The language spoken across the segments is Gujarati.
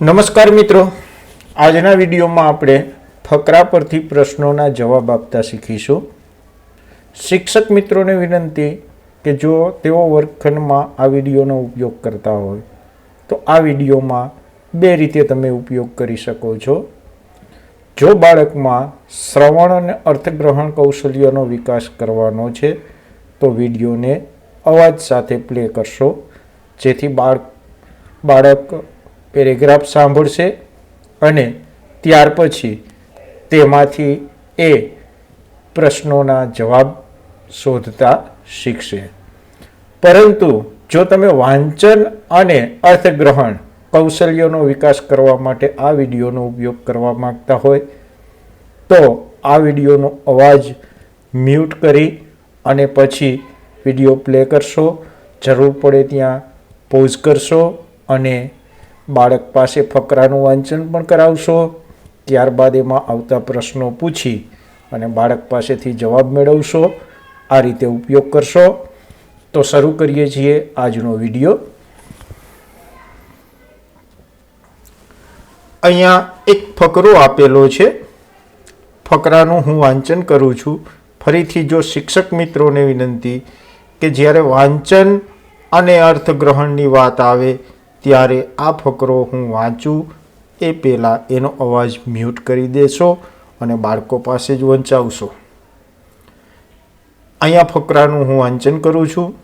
નમસ્કાર મિત્રો. આજના વિડીયોમાં આપણે ફકરા પરથી પ્રશ્નોના જવાબ આપતા શીખીશું. શિક્ષક મિત્રોને વિનંતી કે જો તેઓ વર્ગખંડમાં આ વિડીયોનો ઉપયોગ કરતા હોય, તો આ વિડીયોમાં બે રીતે તમે ઉપયોગ કરી શકો છો. જો બાળકમાં શ્રવણ અને અર્થગ્રહણ કૌશલ્યનો વિકાસ કરવાનો છે, તો વિડીયોને અવાજ સાથે પ્લે કરશો, જેથી બાળક બાળક પેરેગ્રાફ સાંભળશે અને ત્યાર પછી તેમાંથી એ પ્રશ્નોના જવાબ શોધતા શીખશે. પરંતુ જો તમે વાંચન અને અર્થગ્રહણ કૌશલ્યોનો વિકાસ કરવા માટે આ વિડીયોનો ઉપયોગ કરવા માંગતા હોય, તો આ વિડીયોનો અવાજ મ્યુટ કરી અને પછી વીડિયો પ્લે કરશો. જરૂર પડે ત્યાં પોઝ કરશો અને બાળક પાસે ફકરાનું વાંચન પણ કરાવશો. ત્યારબાદ એમાં આવતા પ્રશ્નો પૂછી અને બાળક પાસેથી જવાબ મેળવશો. આ રીતે ઉપયોગ કરશો. તો શરૂ કરીએ છીએ આજનો વીડિયો. અહીંયા એક ફકરો આપેલો છે. ફકરાનું હું વાંચન કરું છું. ફરીથી જો શિક્ષક મિત્રોને વિનંતી કે જ્યારે વાંચન અને અર્થગ્રહણની વાત આવે ત્યારે આ ફકરો હું વાંચું, એ પહેલાં એનો અવાજ મ્યુટ કરી દેશો અને બાળકો પાસે જ વંચાવશો. અહીંયા ફકરાનું હું વાંચન કરું છું.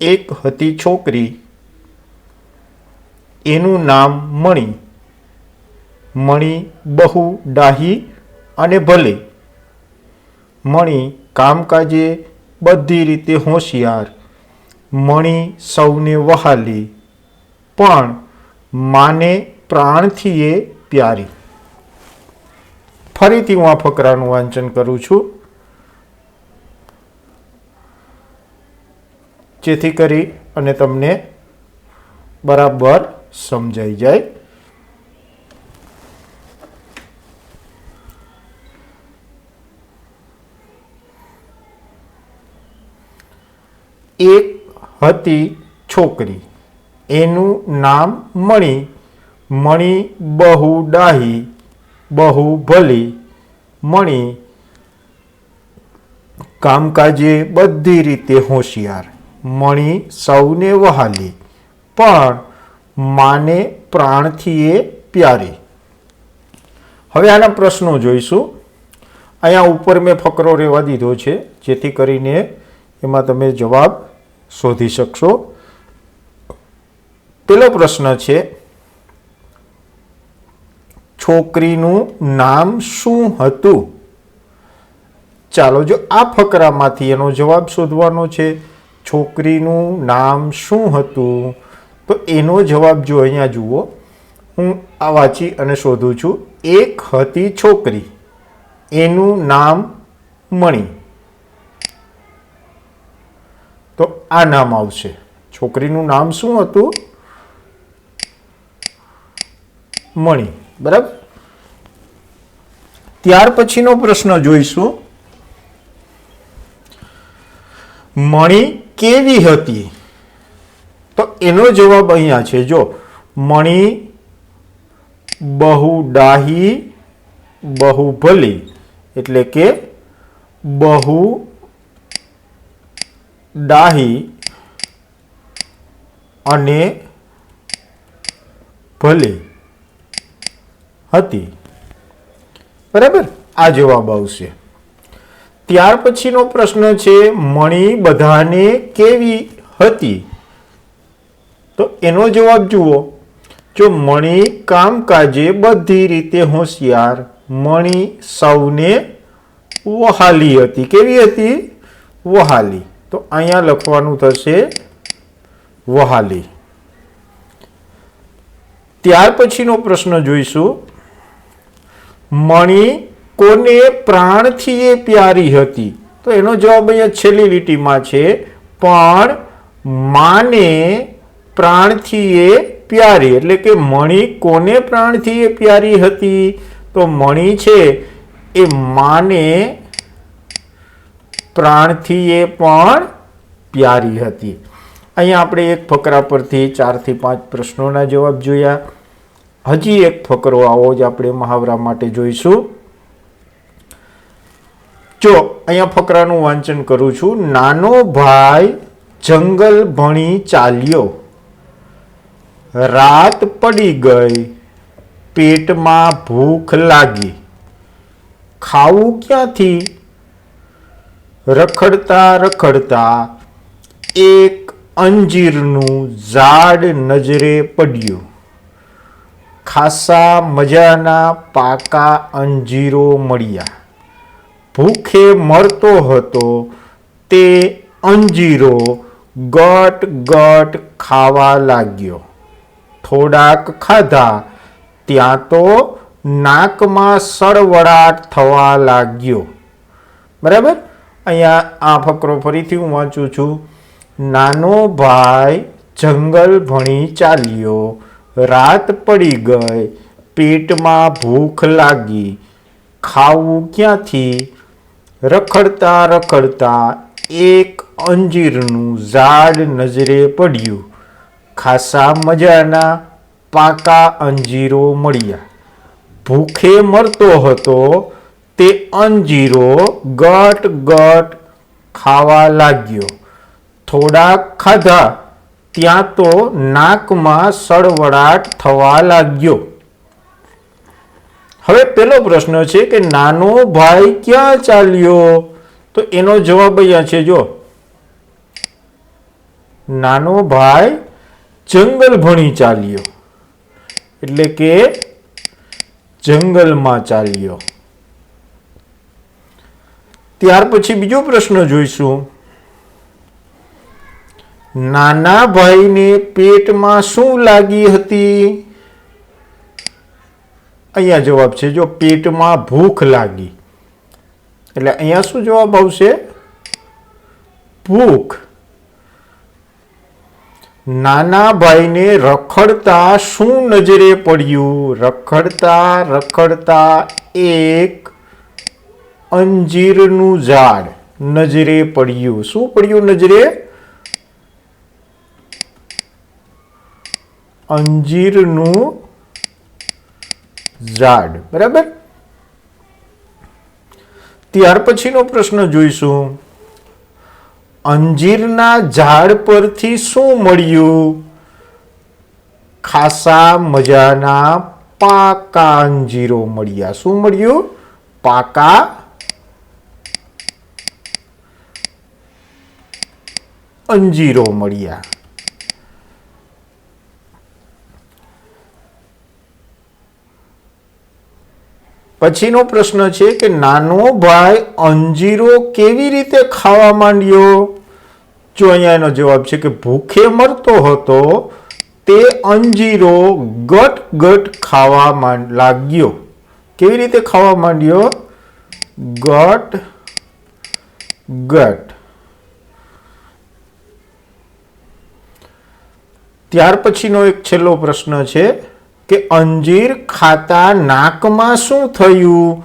એક હતી છોકરી, એનું નામ મણી. મણી બહુ ડાહી અને ભલે. મણી કામકાજે બધી રીતે હોશિયાર. મણી સૌને વહાલી. પણ માને પ્રાણથી એ પ્યારી. ફરીથી હું આ ફકરાનું વાંચન કરું છું. જેથી કરી અને તમને બરાબર સમજાઈ જાય. એક હતી છોકરી. એનું નામ મણી. મણી બહુ ડાહી, બહુ ભલી. મણી કામકાજે બધી રીતે હોશિયાર. મણી સૌને વહાલી, પણ માને પ્રાણથી એ પ્યારી. હવે આના પ્રશ્નો જોઈશું. અહીંયા ઉપર મેં ફકરો રહેવા દીધો છે, જેથી કરીને એમાં તમે જવાબ શોધી શકશો. પેલો પ્રશ્ન છે, છોકરીનું નામ શું હતું? ચાલો જો આ ફકરામાંથી એનો જવાબ શોધવાનો છે, છોકરીનું નામ શું હતું? તો એનો જવાબ જો અહીંયા જુઓ, હું આ વાંચી અને શોધું છું. એક હતી છોકરી, એનું નામ મણી. તો આ નામ આવશે. છોકરીનું નામ શું હતું? મણી બરાબર? ત્યાર પછીનો પ્રશ્ન જોઈશું. મણી કેવી હતી? તો એનો જવાબ અહીંયા છે, જો. મણી બહુ ડાહી, બહુ ભલી, એટલે કે બહુ ડાહી અને ભલી. હતી. બરાબર? આ જવાબ આવશે. ત્યાર પછીનો પ્રશ્ન છે, મણી બધાને કેવી હતી? તો એનો જવાબ જુઓ. જો મણી કામકાજે બધી રીતે હોશિયાર, મણી સૌને વહાલી હતી. કેવી હતી? વહાલી. તો અહીંયા લખવાનું થશે વહાલી. ત્યાર પછીનો પ્રશ્ન જોઈશું. મણી કોને પ્રાણથી એ પ્યારી હતી? તો એનો જવાબ અહીંયા છેલ્લી લીટીમાં છે, પણ માને પ્રાણથી એ પ્યારી. એટલે કે મણી કોને પ્રાણથી એ પ્યારી હતી? તો મણી છે, એ માને પ્રાણથી એ પણ પ્યારી હતી. અહીંયા આપણે એક ફકરા પરથી ચારથી પાંચ પ્રશ્નોના જવાબ જોયા. હજી એક ફકરો આવો જ આપણે મહાવરા માટે જોઈશું. જો, અહીંયા ફકરાનું વાંચન કરું છું. નાનો ભાઈ જંગલ ભણી ચાલ્યો. રાત પડી ગઈ. પેટમાં ભૂખ લાગી. ખાવું ક્યાંથી? રખડતા રખડતા એક અંજીરનું ઝાડ નજરે પડ્યું. ખાસા મજાના પાકા અંજીરો મળ્યા. ભૂખે મરતો હતો તે અંજીરો ગટ ગટ ખાવા લાગ્યો. થોડાક ખાધા ત્યાં તો નાકમાં સળવળાટ થવા લાગ્યો. બરાબર? અહીંયા આ ફકરો ફરીથી હું વાંચું છું. નાનો ભાઈ જંગલ ભણી ચાલ્યો. રાત પડી ગઈ, પેટમાં ભૂખ લાગી. ખાવું ક્યાંથી? રખડતા રખડતા એક અંજીરનું ઝાડ નજરે પડ્યું. ખાસા મજાના પાકા અંજીરો મળ્યા. ભૂખે મરતો હતો, તે અંજીરો ગટ ગટ ખાવા લાગ્યો. થોડાક ખાધા ત્યાં તો નાકમાં સળવળાટ થવા લાગ્યો. હવે પેલો પ્રશ્ન છે કે નાનો ભાઈ ક્યાં ચાલ્યો? તો એનો જવાબ અહીંયા છે, જો. નાનો ભાઈ જંગલ ભણી ચાલ્યો. એટલે કે જંગલમાં ચાલ્યો. ત્યાર પછી બીજો પ્રશ્ન જોઈશું. નાના ભાઈને પેટમાં શું લાગી હતી? અહીંયા જવાબ છે, જો પેટમાં ભૂખ લાગી. એટલે અહીંયા શું જવાબ આવશે? ભૂખ. નાના ભાઈને રખડતા શું નજરે પડ્યું? રખડતા રખડતા એક અંજીરનું ઝાડ નજરે પડ્યું. શું પડ્યું નજરે? અંજીરનું ઝાડ. બરાબર? ત્યાર પછીનો પ્રશ્ન જોઈશું. અંજીરના ઝાડ પરથી શું મળ્યું? ખાસા મજાના પાકા અંજીરો મળ્યા. શું મળ્યું? પાકા અંજીરો મળ્યા. પછીનો પ્રશ્ન છે કે નાનો ભાઈ અંજીરો કેવી રીતે ખાવા માંડ્યો? જો અહીંયા એનો જવાબ છે કે ભૂખે મરતો હતો, તે અંજીરો ગટ ગટ ખાવા લાગ્યો. કેવી રીતે ખાવા માંડ્યો? ગટ ગટ. ત્યાર પછીનો એક છેલ્લો પ્રશ્ન છે કે અંજીર ખાતા નાકમાં શું થયું?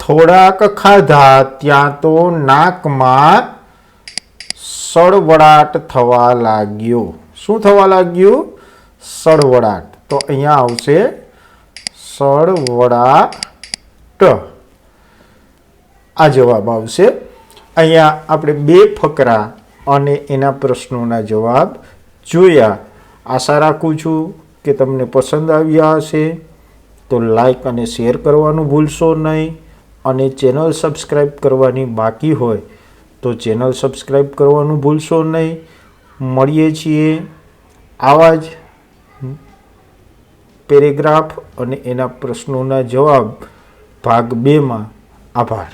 થોડાક ખાધા ત્યાં તો નાકમાં સળવડાટ થવા લાગ્યો. શું થવા લાગ્યું? સળવડાટ તો અહીંયા આવશે સળવડાટ આ જવાબ આવશે. અહીંયા આપણે બે ફકરા અને એના પ્રશ્નોના જવાબ જોયા. આશા રાખું છું કે તમને પસંદ આવ્યા હશે, તો લાઈક અને શેર કરવાનું ભૂલશો નહીં અને ચેનલ સબસ્ક્રાઈબ કરવાની બાકી હોય, તો ચેનલ સબસ્ક્રાઈબ કરવાનું ભૂલશો નહીં. મળીએ છીએ આવા જ પેરેગ્રાફ અને એના પ્રશ્નોના જવાબ ભાગ બેમાં. આભાર.